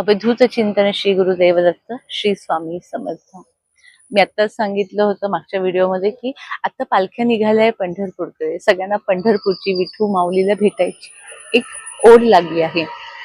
अवधूत चिंतन श्री गुरुदेव दत्त श्री स्वामी समर्थ. मी आत्ताच सांगितलं होतं मागच्या व्हिडिओमध्ये की आता पालख्या निघाल्या आहे पंढरपूरकडे. सगळ्यांना पंढरपूरची विठू माऊलीला भेटायची एक ओढ लागली आहे.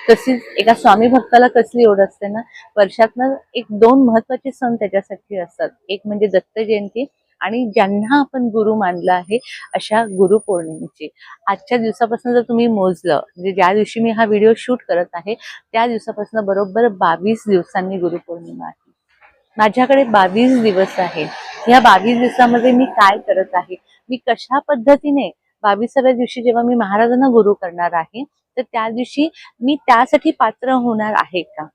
तशीच एका स्वामी भक्ताला कसली ओढ असते ना? वर्षातनं एक दोन महत्त्वाचे सण त्याच्यासाठी असतात. एक म्हणजे दत्त जयंती आणि ज्यांना आपण गुरु मानलं आहे अशा गुरुपौर्णिमेची आजच्या दिवसापासून जर तुम्ही मोजलं म्हणजे ज्या दिवशी मी हा व्हिडिओ शूट करत आहे त्या दिवसापासून बरोबर बावीस दिवसांनी गुरुपौर्णिमा आहे. माझ्याकडे बावीस दिवस आहे या बावीस दिवसामध्ये मी काय करत आहे? मी कशा पद्धतीने बावीसाव्या दिवशी जेव्हा मी महाराजांना गुरु करणार आहे तर त्या दिवशी मी त्यासाठी पात्र होणार आहे का?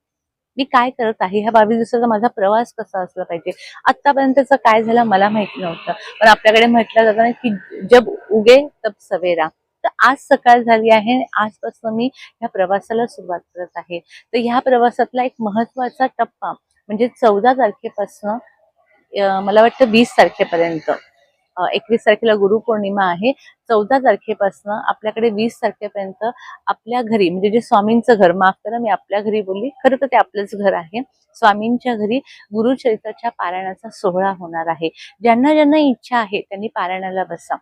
मी काय करत आहे? ह्या बावीस दिवसाचा माझा प्रवास कसा असला पाहिजे? आतापर्यंतचा काय झालं मला माहिती नव्हतं. पण आपल्याकडे म्हटलं जातं ना की जब उगे तब सवेरा. तर आज सकाळ झाली आहे आजपासून मी ह्या प्रवासाला सुरुवात करत आहे. तर ह्या प्रवासातला एक महत्त्वाचा टप्पा म्हणजे चौदा तारखेपासून मला वाटतं वीस तारखेपर्यंत. एकवीस तारखेला गुरुपौर्णिमा आहे. चौदा तारखेपासून आपल्याकडे वीस तारखेपर्यंत आपल्या घरी म्हणजे जे स्वामींचं घर माफ करा मी आपल्या घरी बोलली खरं तर ते आपलंच घर आहे. स्वामींच्या घरी गुरुचरित्राच्या पारायणाचा सोहळा होणार आहे. ज्यांना ज्यांना इच्छा आहे त्यांनी पारायणाला बसा.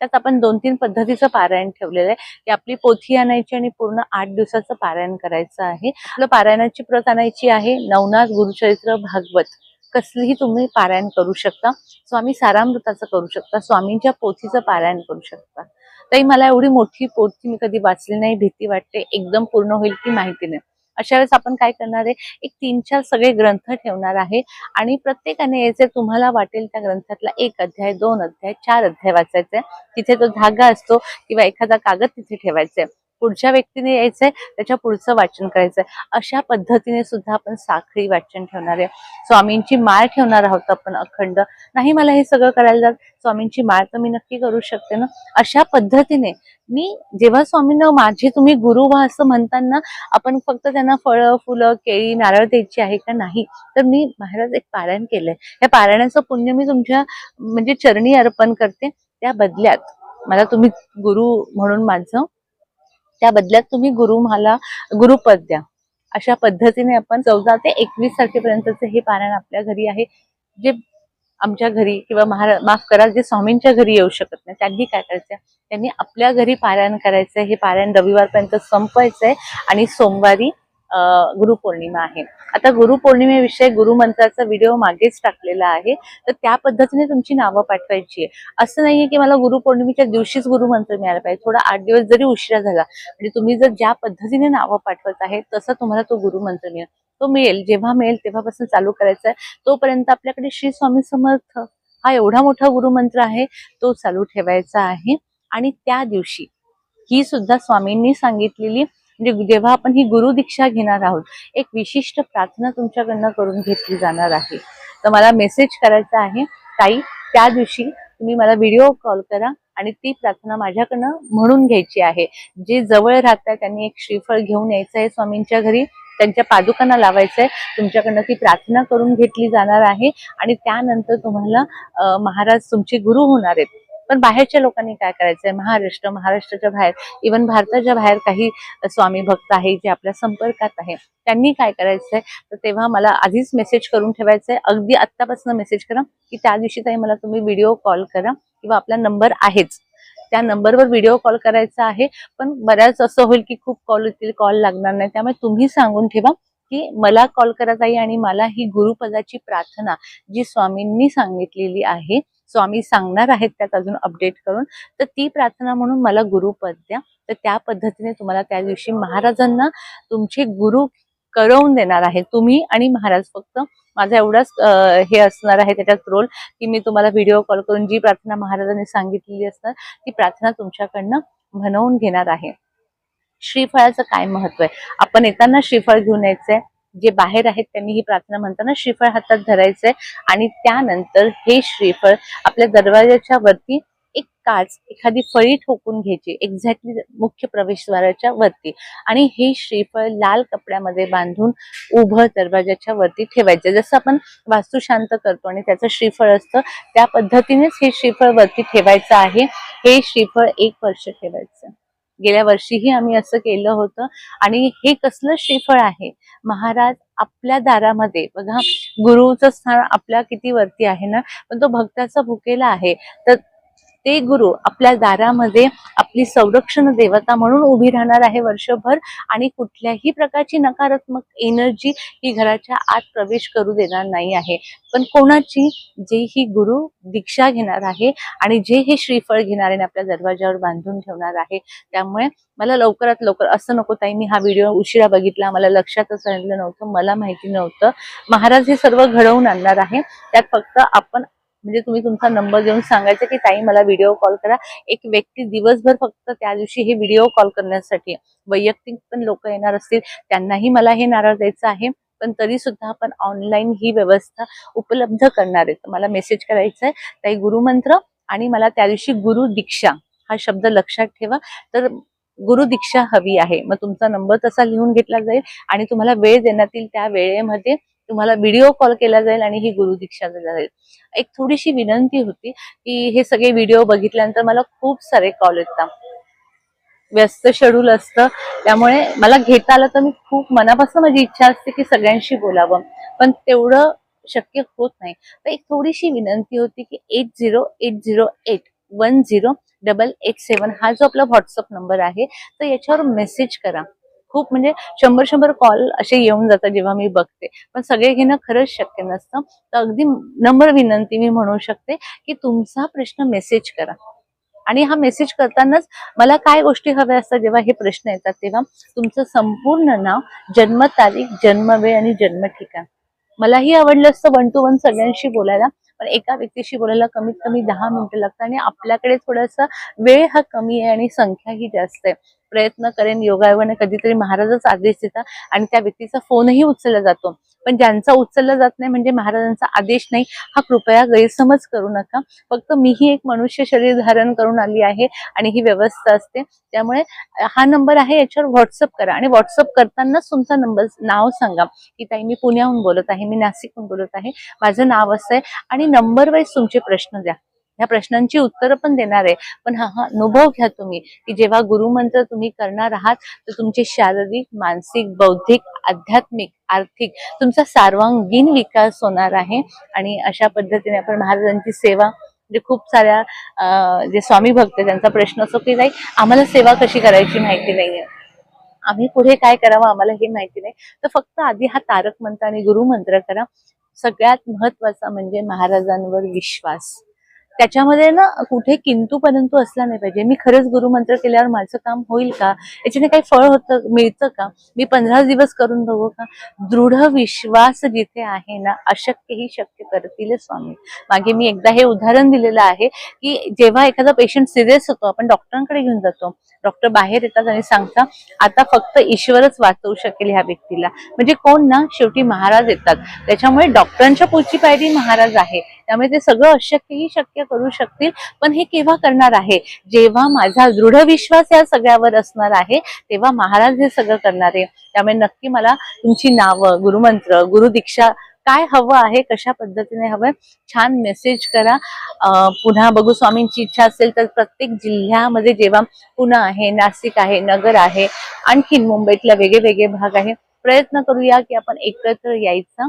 त्यात आपण दोन तीन पद्धतीचं पारायण ठेवलेलं आहे. की आपली पोथी आणायची आणि पूर्ण आठ दिवसाचं पारायण करायचं आहे. आपलं पारायणाची प्रत आणायची आहे. नवनाथ गुरुचरित्र भागवत. कसलीही तुम्ही पारायण करू शकता. स्वामी सारामृताचं करू शकता. स्वामींच्या पोथीचं पारायण करू शकता. तरी मला एवढी मोठी पोथी मी कधी वाचली नाही. भीती वाटते. एकदम पूर्ण होईल की माहिती नाही अशा वेळेस आपण काय करणार आहे? एक तीन चार सगळे ग्रंथ ठेवणार आहे. आणि प्रत्येकाने याचे तुम्हाला वाटेल त्या ग्रंथातला एक अध्याय दोन अध्याय चार अध्याय वाचायचे. तिथे तो धागा असतो किंवा एखादा कागद तिथे ठेवायचा. आहे पुढच्या व्यक्तीने यायचंय त्याच्या पुढचं वाचन करायचंय. अशा पद्धतीने सुद्धा आपण साखळी वाचन ठेवणार आहे. स्वामींची माळ ठेवणार आहोत आपण अखंड. नाही मला हे सगळं करायला जात स्वामींची माळ तर मी नक्की करू शकते ना? अशा पद्धतीने मी जेव्हा स्वामींना माझे तुम्ही गुरु व्हा असं म्हणताना आपण फक्त त्यांना फळं फुलं केळी नारळ द्यायची आहे का नाही? तर मी महाराज एक पारायण केलंय. या पारायणाचं पुण्य मी तुमच्या म्हणजे चरणी अर्पण करते. त्या बदल्यात मला तुम्ही गुरु म्हणून माझं त्या बदल्यात तुम्ही गुरु मला गुरुपद द्या. अशा पद्धतीने आपण चौदा ते एकवीस तारखेपर्यंतचे हे पारायण आपल्या घरी आहे. जे आमच्या घरी किंवा महारा माफ करा जे स्वामींच्या घरी येऊ शकत नाही त्यांनी काय करायचं त्यांनी आपल्या घरी पारायण करायचंय. हे पारायण रविवारपर्यंत संपवायचंय आणि सोमवारी गुरुपौर्णिमा आहे. आता गुरुपौर्णिमेविषयी गुरुमंत्राचा व्हिडिओ मागेच टाकलेला आहे. तर त्या पद्धतीने तुमची नावं पाठवायची आहे. असं नाहीये की मला गुरुपौर्णिमेच्या दिवशीच गुरुमंत्र मिळाला पाहिजे. थोडा आठ दिवस जरी उशिरा झाला म्हणजे तुम्ही जर ज्या पद्धतीने नावं पाठवत आहे तसं तुम्हाला तो गुरुमंत्र मिळेल. तो मिळेल जेव्हा मिळेल तेव्हापासून चालू करायचा आहे. तोपर्यंत आपल्याकडे श्री स्वामी समर्थ हा एवढा मोठा गुरुमंत्र आहे तो चालू ठेवायचा आहे. आणि त्या दिवशी ही सुद्धा स्वामींनी सांगितलेली म्हणजे जेव्हा आपण ही गुरु दीक्षा घेणार आहोत एक विशिष्ट प्रार्थना तुमच्याकडनं करून घेतली जाणार आहे. तर मला मेसेज करायचा आहे ताई त्या दिवशी तुम्ही मला व्हिडिओ कॉल करा आणि ती प्रार्थना माझ्याकडनं म्हणून घ्यायची आहे. जे जवळ राहतात त्यांनी एक श्रीफळ घेऊन यायचं आहे स्वामींच्या घरी त्यांच्या पादुकांना लावायचंय तुमच्याकडनं ती प्रार्थना करून घेतली जाणार आहे आणि त्यानंतर तुम्हाला महाराज तुमचे गुरु होणार आहेत. पण बाहेरच्या लोकांनी काय करायचंय? महाराष्ट्र महाराष्ट्राच्या बाहेर इवन भारताच्या बाहेर काही स्वामी भक्त आहे जे आपल्या संपर्कात आहे त्यांनी काय करायचंय? तर तेव्हा मला आधीच मेसेज करून ठेवायचंय. अगदी आत्तापासून मेसेज करा की त्या दिवशी ताई मला तुम्ही व्हिडिओ कॉल करा किंवा आपला नंबर आहेच. त्या नंबरवर व्हिडिओ कॉल करायचा आहे पण बऱ्याच असं होईल की खूप कॉल येतील कॉल लागणार नाही. त्यामुळे तुम्ही सांगून ठेवा की मला कॉल करत आहे आणि मला ही गुरुपदाची प्रार्थना जी स्वामींनी सांगितलेली आहे स्वामी सांगणार आहेत त्यात अजून अपडेट करून तर ती प्रार्थना म्हणून मला गुरुपद द्या. तर त्या पद्धतीने तुम्हाला त्या दिवशी महाराजांना तुमचे गुरु करवून देणार आहे. तुम्ही आणि महाराज फक्त. माझा एवढाच हे असणार आहे त्याच्यात रोल की मी तुम्हाला व्हिडिओ कॉल करून जी प्रार्थना महाराजांनी सांगितलेली असणार ती प्रार्थना तुमच्याकडनं म्हणवून घेणार आहे. श्रीफळाचं काय महत्त्व आहे? आपण येताना श्रीफळ घेऊन यायचंय. जे बाहेर आहेत त्यांनी ही प्रार्थना म्हणताना श्रीफळ हातात धरायचंय. आणि त्यानंतर हे श्रीफळ आपल्या दरवाजाच्या वरती एक काच एखादी फळी ठोकून घ्यायची एक्झॅक्टली मुख्य प्रवेशद्वाराच्या वरती. आणि हे श्रीफळ लाल कपड्यामध्ये बांधून उभं दरवाजाच्या वरती ठेवायचं. जसं आपण वास्तू शांत करतो आणि त्याचं श्रीफळ असतं त्या पद्धतीनेच हे श्रीफळ वरती ठेवायचं आहे. हे श्रीफळ एक वर्ष ठेवायचं. गेल्या वर्षीही आम्ही असं केलं होतं. आणि हे कसलं श्रीफळ आहे? महाराज आपल्या दारामध्ये बघा गुरुचं स्थान आपल्या किती वरती आहे ना? पण तो भक्ताचा भुकेला आहे. तर ते गुरु आपल्या दारामध्ये आपली संरक्षण देवता म्हणून उभी राहणार आहे वर्षभर आणि कुठल्याही प्रकारची नकारात्मक एनर्जी ही घराच्या आत प्रवेश करू देणार नाही आहे. पण कोणाची जे ही गुरु दीक्षा घेणार आहे आणि जे हे श्रीफळ घेणार आहे आणि आपल्या दरवाजावर बांधून ठेवणार आहे त्यामुळे मला लवकरात लवकर असं नको ताई मी हा व्हिडिओ उशिरा बघितला मला लक्षातच राहिलं नव्हतं मला माहिती नव्हतं. महाराज हे सर्व घडवून आणणार आहे. त्यात फक्त आपण म्हणजे तुम्ही तुमचा नंबर देऊन सांगायचं की ताई मला व्हिडिओ कॉल करा. एक व्यक्ती दिवसभर फक्त त्या दिवशी हे व्हिडिओ कॉल करण्यासाठी वैयक्तिक पण लोक येणार असतील त्यांनाही मला हे नारळ द्यायचं आहे. पण तरी सुद्धा आपण ऑनलाईन ही व्यवस्था उपलब्ध करणार आहे. मला मेसेज करायचा आहे ताई गुरुमंत्र आणि मला त्या दिवशी गुरु दीक्षा. हा शब्द लक्षात ठेवा. तर गुरु दीक्षा हवी आहे. मग तुमचा नंबर तसा लिहून घेतला जाईल आणि तुम्हाला वेळ देण्यात येईल त्या वेळेमध्ये. तुम्हाला व्हिडिओ कॉल केला जाईल आणि ही गुरु दीक्षा दिली जाईल. एक थोडीशी विनंती होती की हे सगळे व्हिडिओ बघितल्यानंतर मला खूप सारे कॉल येतात. व्यस्त शेड्यूल असतं. त्यामुळे मला घेता आलं तर मी खूप मनापासून माझी इच्छा असते की सगळ्यांशी बोलावं. पण तेवढं शक्य होत नाही. तर एक थोडीशी विनंती होती की eight zero eight zero eight one zero double eight seven हा जो आपला व्हॉट्सअप नंबर आहे तर याच्यावर मेसेज करा. खूप म्हणजे शंभर शंभर कॉल असे येऊन जातात जेव्हा मी बघते. पण सगळे घेणं खरंच शक्य नसतं. तर अगदी नम्र विनंती मी म्हणू शकते की तुमचा प्रश्न मेसेज करा. आणि हा मेसेज करतानाच मला काय गोष्टी हव्या असतात जेव्हा हे प्रश्न येतात तेव्हा तुमचं संपूर्ण नाव जन्मतारीख जन्मवेळ आणि जन्म ठिकाण मलाही आवडलं असतं वन टू वन सगळ्यांशी बोलायला. पण एका व्यक्तीशी बोलायला कमीत कमी दहा मिनिटं लागतात आणि आपल्याकडे थोडासा वेळ हा कमी आहे आणि संख्या ही जास्त आहे. प्रयत्न करेन योगायोगाने कधीतरी महाराजच आदेश देतात आणि त्या व्यक्तीचा फोनही उचलला जातो. पण ज्यांचा उचलला जात नाही म्हणजे महाराजांचा आदेश नाही हा कृपया गैरसमज करू नका. फक्त मीही एक मनुष्य शरीर धारण करून आली आहे आणि ही व्यवस्था असते. त्यामुळे हा नंबर आहे याच्यावर व्हॉट्सअप करा आणि व्हॉट्सअप करतानाच तुमचा नंबर नाव सांगा. की ताई मी पुण्याहून बोलत आहे मी नाशिकहून बोलत आहे. माझं नाव असं आहे आणि नंबर वाईज तुमचे प्रश्न द्या. ह्या प्रश्नांची उत्तरं पण देणार आहे. पण हा हा अनुभव घ्या तुम्ही की जेव्हा गुरुमंत्र तुम्ही करणार आहात तर तुमचे शारीरिक मानसिक बौद्धिक आध्यात्मिक आर्थिक तुमचा सर्वांगीण विकास होणार आहे. आणि अशा पद्धतीने आपण महाराजांची सेवा म्हणजे खूप साऱ्या जे स्वामी भक्त त्यांचा प्रश्न असो की नाही आम्हाला सेवा कशी करायची माहिती नाहीये. आम्ही पुढे काय करावं आम्हाला हे माहिती नाही. तर फक्त आधी हा तारक मंत्र आणि गुरुमंत्र करा. सगळ्यात महत्त्वाचा म्हणजे महाराजांवर विश्वास. त्याच्यामध्ये ना कुठे किंतू परंतु असला नाही पाहिजे. मी खरंच गुरुमंत्र केल्यावर माझं काम होईल का? याच्याने काही फळ होतं मिळतं का? मी पंधरा दिवस करून बघू का? दृढ विश्वास जिथे आहे ना अशक्य ही शक्य करतील स्वामी. मागे मी एकदा हे उदाहरण दिलेलं आहे की जेव्हा एखादा पेशंट सिरियस होतो आपण डॉक्टरांकडे घेऊन जातो. डॉक्टर बाहेर येतात आणि सांगता आता फक्त ईश्वरच वाचवू शकेल ह्या व्यक्तीला. म्हणजे कोण ना? शेवटी महाराज येतात. त्याच्यामुळे डॉक्टरांच्या पुढची पायरी महाराज आहे. त्यामुळे ते सगळं अशक्यही शक्य करू शकतील. पण हे केव्हा करणार आहे? जेव्हा माझा दृढ विश्वास या सगळ्यावर असणार आहे तेव्हा महाराज हे सगळं करणार आहे. त्यामुळे नक्की मला तुमची नावं गुरुमंत्र गुरुदीक्षा काय हवं आहे कशा पद्धतीने हवं छान मेसेज करा. पुन्हा बघू स्वामींची इच्छा असेल तर प्रत्येक जिल्ह्यामध्ये जेव्हा पुणे आहे नाशिक आहे नगर आहे आणखीन मुंबईतला वेगळे वेगळे भाग आहे प्रयत्न करूया की आपण एकत्र यायचा.